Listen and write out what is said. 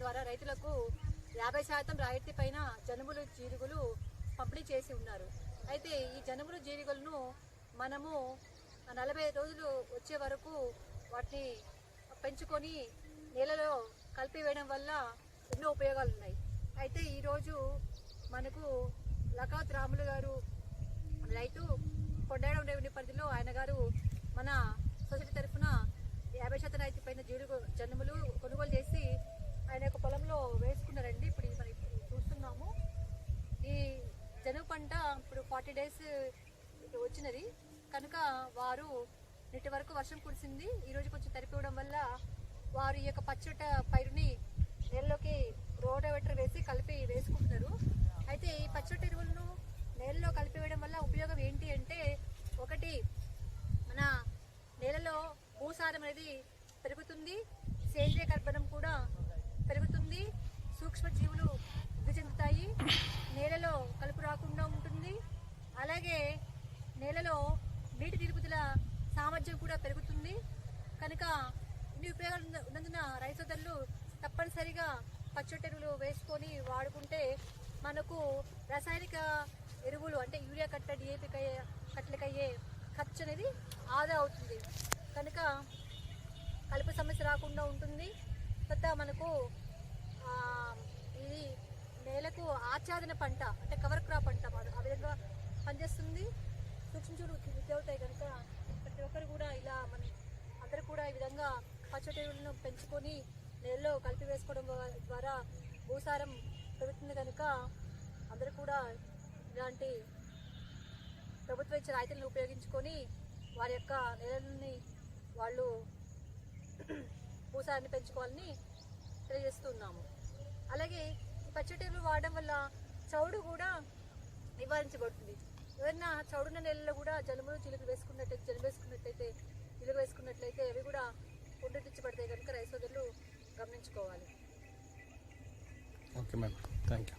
ద్వారా రైతులకు యాభై శాతం రాయితీ పైన జనుములు జీరుగులు పంపిణీ చేసి ఉన్నారు. అయితే ఈ జనుములు జీరుగులను మనము నలభై రోజులు వచ్చే వరకు వాటిని పెంచుకొని నేలలో కలిపి వేయడం వల్ల ఎన్నో ఉపయోగాలు ఉన్నాయి. అయితే ఈరోజు మనకు లకాత్ రాములు గారు రైతు కొండడం రెవెన్యూ పరిధిలో ఆయన గారు మన సొసైటీ తరఫున యాభై శాతం రైతు పైన జీడు జన్ములు కొనుగోలు చేసి ఆయన యొక్క పొలంలో వేసుకున్నారండి. ఇప్పుడు మనం చూస్తున్నాము. ఈ జనుగు పంట ఇప్పుడు ఫార్టీ డేస్ వచ్చినది. కనుక వారు నేటి వరకు వర్షం కురిసింది. ఈ రోజు కొంచెం తరిపివ్వడం వల్ల వారు ఈ యొక్క పచ్చట పైరుని నేలలోకి రోడవెటర్ వేసి కలిపి వేసుకుంటున్నారు. అయితే ఈ పచ్చటి ఎరువులను నేలలో కలిపి వేయడం వల్ల ఉపయోగం ఏంటి అంటే ఒకటి మన నేలలో భూసారం అనేది పెరుగుతుంది. సేంద్రియ కర్బనం కూడా పెరుగుతుంది సూక్ష్మజీవులు వృద్ధి చెందుతాయి నేలలో కలుపు రాకుండా ఉంటుంది అలాగే నేలలో నీటి నిలుపుదల సామర్థ్యం కూడా పెరుగుతుంది. కనుక ఇన్ని ఉపయోగాలు ఉన్నందున రైతు తప్పనిసరిగా పచ్చటెరువులు వేసుకొని వాడుకుంటే మనకు రాసాయనిక ఎరువులు అంటే యూరియా కట్ట డిఏపి కట్టలకయ్యే ఖర్చు అనేది ఆదా అవుతుంది. కనుక కలుపు సమస్య రాకుండా ఉంటుంది. తర్వాత మనకు ఇది నేలకు ఆచ్ఛాదన పంట అంటే కవర్ క్రాప్ అంట. ఆ విధంగా చూడు వృద్ధి అవుతాయి కనుక ప్రతి ఒక్కరు కూడా ఇలా మన అందరూ కూడా ఈ విధంగా పచ్చటి పెంచుకొని నేలలో కలిపి వేసుకోవడం ద్వారా భూసారం పెరుగుతుంది కనుక అందరూ కూడా ఇలాంటి ప్రభుత్వ ఇచ్చే రాయితీలను ఉపయోగించుకొని వారి యొక్క నేలని వాళ్ళు భూసారాన్ని పెంచుకోవాలని తెలియజేస్తున్నాము అలాగే ఈ పచ్చటిలు వాడడం వల్ల చౌడు కూడా నివారించబడుతుంది. ఎవరైనా చౌడున్న నెలలో జలుములు చిలుకు వేసుకున్నట్టయితే జలుబు వేసుకున్నట్టయితే చిలుక వేసుకున్నట్లయితే అవి కూడా పునరుద్ధరించబడతాయి కనుక రైస్ సోదరులు గమనించుకోవాలి. Okay madam thank you